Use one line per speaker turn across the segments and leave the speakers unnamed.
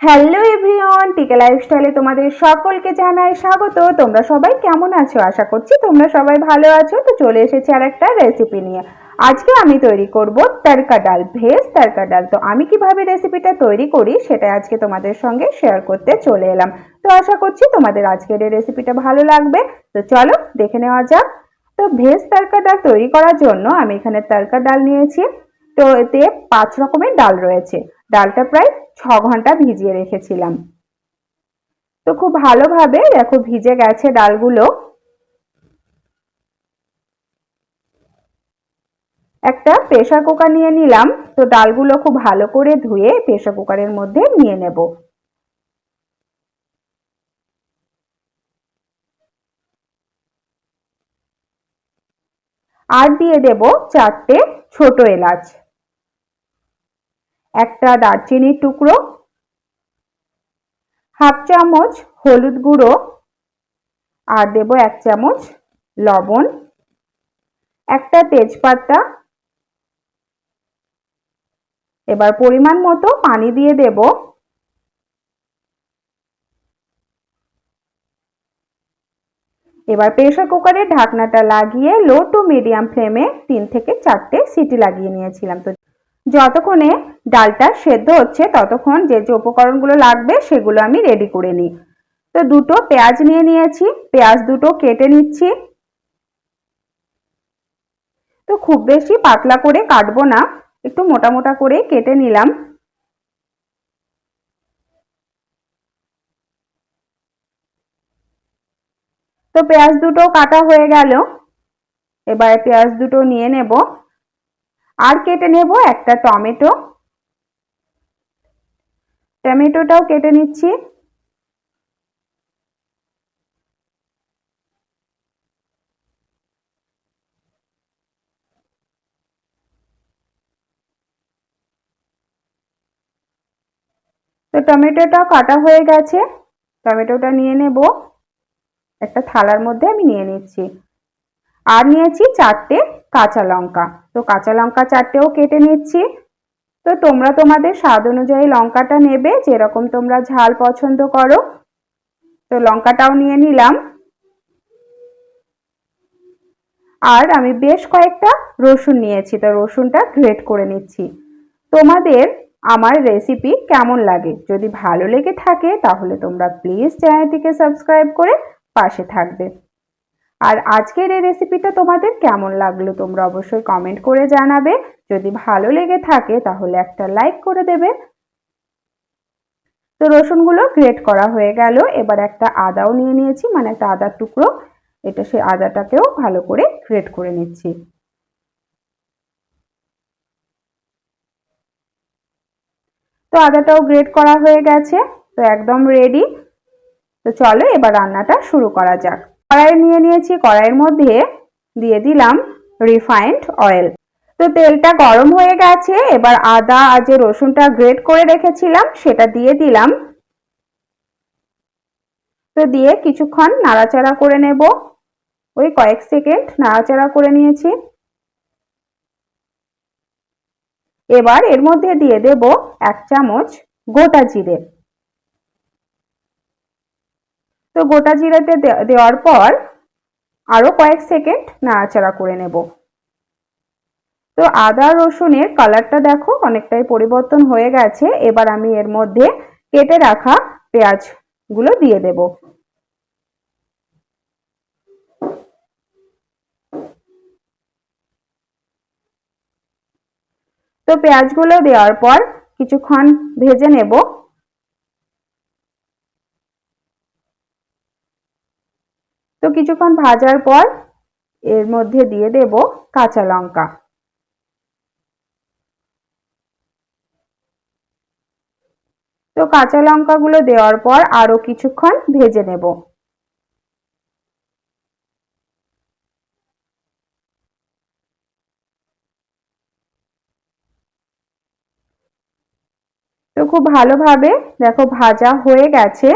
Hello everyone, টিকা লাইফস্টাইলে তোমাদের সকলকে জানাই স্বাগত। তোমরা সবাই কেমন আছো? আশা করছি তোমরা সবাই ভালো আছো। তো চলে এসেছি আর একটা রেসিপি নিয়ে। আজকে আমি তৈরি করব তরকা ডাল, ভেজ তরকা ডাল। তো আমি কীভাবে রেসিপিটা তৈরি করি সেটা আজকে তোমাদের সঙ্গে শেয়ার করতে চলে এলাম। তো আশা করছি তোমাদের আজকের এই রেসিপিটা ভালো লাগবে। তো চলো দেখে নেওয়া যাক। তো ভেজ তরকা ডাল তৈরি করার জন্য আমি এখানে তরকা ডাল নিয়েছি। তো এতে পাঁচ রকমের ডাল রয়েছে। ডালটা প্রায় ছ ঘণ্টা ভিজিয়ে রেখেছিলাম। তো খুব ভালোভাবে দেখো ভিজে গেছে ডালগুলো। একটা প্রেশার কুকার নিয়ে নিলাম, তো ডালগুলো খুব ভালো করে ধুয়ে প্রেশার কুকারের মধ্যে নিয়ে নেব। আর দিয়ে দেব চারটে ছোট এলাচ। একটা দারচিনির টুকরো, হাফ চামচ হলুদ গুঁড়ো, আর দেব এক চামচ লবণ, একটা তেজপাতা, এবার পরিমাণ মতো পানি দিয়ে দেব। এবার প্রেশার কুকারের ঢাকনাটা লাগিয়ে লো টু মিডিয়াম ফ্লেমে তিন থেকে চারটে সিটি লাগিয়ে নিয়েছিলাম। তো যতক্ষণে ডালটা সেদ্ধ হচ্ছে ততক্ষণ যে যে উপকরণগুলো লাগবে সেগুলো আমি রেডি করে নিই। তো দুটো পেঁয়াজ নিয়ে নিয়েছি, পেঁয়াজ দুটো কেটে নিচ্ছি। তো খুব বেশি পাতলা করে কাটবো না, একটু মোটা মোটা করে কেটে নিলাম। তো পেঁয়াজ দুটো কাটা হয়ে গেল। এবার পেঁয়াজ দুটো নিয়ে নেব। আর কেটে নেব একটা টমেটো। টমেটোটাও কেটে নিচ্ছি। তো টমেটোটাও কাটা হয়ে গেছে। টমেটোটা নিয়ে নেব। একটা থালার মধ্যে আমি নিয়ে নিচ্ছি। আর নিয়েছি চারটে কাঁচা লঙ্কা। তো কাঁচা লঙ্কা চারটেও কেটে নিচ্ছি। তো তোমরা তোমাদের স্বাদ অনুযায়ী লঙ্কাটা নেবে, যেরকম তোমরা ঝাল পছন্দ করো। তো লঙ্কাটাও নিয়ে নিলাম। আর আমি বেশ কয়েকটা রসুন নিয়েছি, তো রসুনটা গ্রেট করে নিচ্ছি। তোমাদের আমার রেসিপি কেমন লাগে? যদি ভালো লেগে থাকে, তাহলে তোমরা প্লিজ চ্যানেলটিকে সাবস্ক্রাইব করে পাশে থাকবে। আর আজকের এই রেসিপিটা তোমাদের কেমন লাগল তোমরা অবশ্যই কমেন্ট করে জানাবে। যদি ভালো লেগে থাকে তাহলে একটা লাইক করে দেবে। তো রসুনগুলো গ্রেট করা হয়ে গেল। এবার একটা আদাও নিয়ে নিয়েছি মানে একটা আদার টুকরো। এটা সেই আদাটাকেও ভালো করে গ্রেট করে নিচ্ছি। তো আদাটাও গ্রেট করা হয়ে গেছে, তো একদম রেডি তো চলো এবার রান্নাটা শুরু করা যাক। কড়াই নিয়ে নিয়েছি, কড়াইয়ের মধ্যে দিয়ে দিলাম রিফাইন্ড অয়েল তো তেলটা গরম হয়ে গেছে, এবার আদা আর যে রসুনটা গ্রেট করে রেখেছিলাম, সেটা দিয়ে দিলাম। তো দিয়ে কিছুক্ষণ নাড়াচাড়া করে নেব। ওই কয়েক সেকেন্ড নাড়াচাড়া করে নিয়েছি। এবার এর মধ্যে দিয়ে দেব এক চামচ গোটা জিরে। তো গোটা জিরাতে দেওয়ার পর আরও কয়েক সেকেন্ড নাড়াচাড়া করে নেব। তো আদা, রসুনের কালারটা দেখো অনেকটাই পরিবর্তন হয়ে গেছে। এবার আমি এর মধ্যে কেটে রাখা পেঁয়াজগুলো দিয়ে দেব। তো পেঁয়াজগুলো দেওয়ার পর কিছুক্ষণ ভেজে নেব। কিছুক্ষণ ভাজার পর এর মধ্যে দিয়ে দেব কাঁচা লঙ্কা। তো কাঁচা লঙ্কাগুলো দেওয়ার পর আরও কিছুক্ষণ ভেজে নেব। তো খুব ভালোভাবে দেখো ভাজা হয়ে গেছে।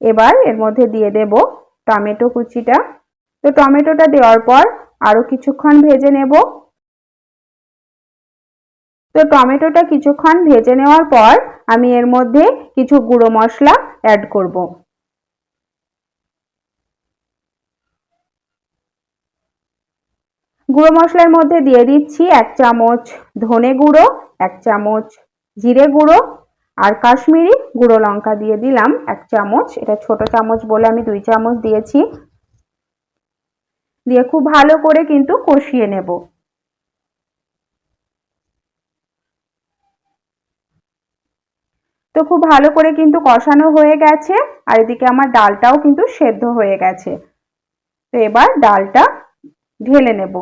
এবার এর মধ্যে দিয়ে দেব টমেটো কুচিটা। তো টমেটোটা দেওয়ার পর আরও কিছুক্ষণ ভেজে নেব। তো টমেটোটা কিছুক্ষণ ভেজে নেওয়ার পর আমি এর মধ্যে কিছু গুঁড়ো মশলা অ্যাড করব। গুঁড়ো মশলার মধ্যে দিয়ে দিচ্ছি এক চামচ ধনে গুঁড়ো, এক চামচ জিরে গুঁড়ো আর কাশ্মীরি গুঁড়ো লঙ্কা দিয়ে দিলাম এক চামচ। এটা ছোট চামচ বলে আমি দুই চামচ দিয়েছি। দিয়ে খুব ভালো করে কিন্তু কষিয়ে নেব। তো খুব ভালো করে কিন্তু কষানো হয়ে গেছে আর এদিকে আমার ডালটাও কিন্তু সেদ্ধ হয়ে গেছে। তো এবার ডালটা ঢেলে নেব।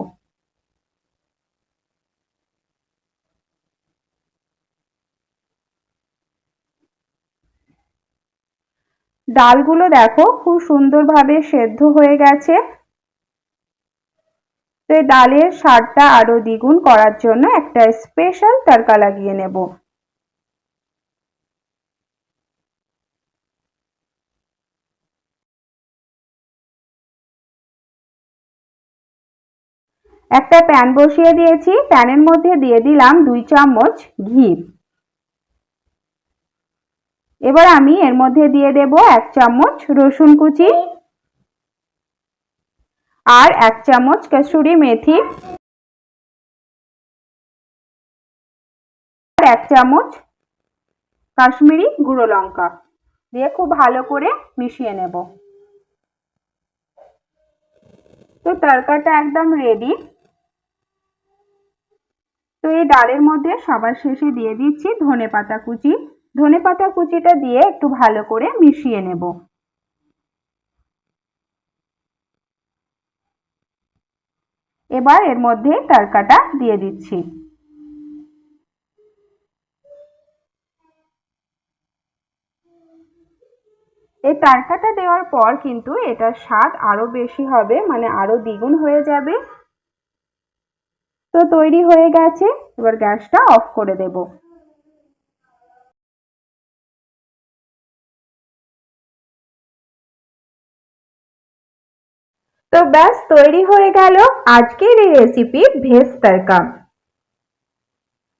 ডালগুলো দেখো খুব সুন্দরভাবে সেদ্ধ হয়ে গেছে। তো এই ডালের স্বাদটা আরও দ্বিগুণ করার জন্য একটা স্পেশাল তড়কা লাগিয়ে নেব। একটা প্যান বসিয়ে দিয়েছি। প্যানের মধ্যে দিয়ে দিলাম দুই চামচ ঘি। এবার আমি এর মধ্যে দিয়ে দেব এক চামচ রসুন কুচি আর এক চামচ কসুরি মেথি আর এক চামচ কাশ্মীরি গুঁড়ো লঙ্কা দিয়ে খুব ভালো করে মিশিয়ে নেব। তো তরকাটা একদম রেডি তো এই ডালের মধ্যে সবার শেষে দিয়ে দিচ্ছি ধনে পাতা কুচি। ধনে পাতা কুচিটা দিয়ে একটু ভালো করে মিশিয়ে নেব। এবার এর মধ্যে তরকাটা দিয়ে দিচ্ছি। এই তারকাটা দেওয়ার পর কিন্তু এটার স্বাদ আরও বেশি হবে মানে আরও দ্বিগুণ হয়ে যাবে। তো তৈরি হয়ে গেছে, এবার গ্যাসটা অফ করে দেব। তো ব্যাস, তৈরি হয়ে গেল আজকের এই রেসিপি ভেজ তরকা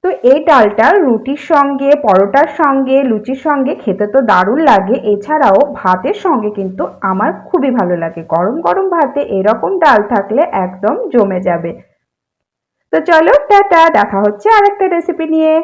তো এই ডালটা রুটির সঙ্গে, পরোটার সঙ্গে, লুচির সঙ্গে খেতে তো দারুণ লাগে। এছাড়াও ভাতের সঙ্গে কিন্তু আমার খুবই ভালো লাগে। গরম গরম ভাতে এরকম ডাল থাকলে একদম জমে যাবে। তো চলো, টাটা, দেখা হচ্ছে আরেকটা রেসিপি নিয়ে।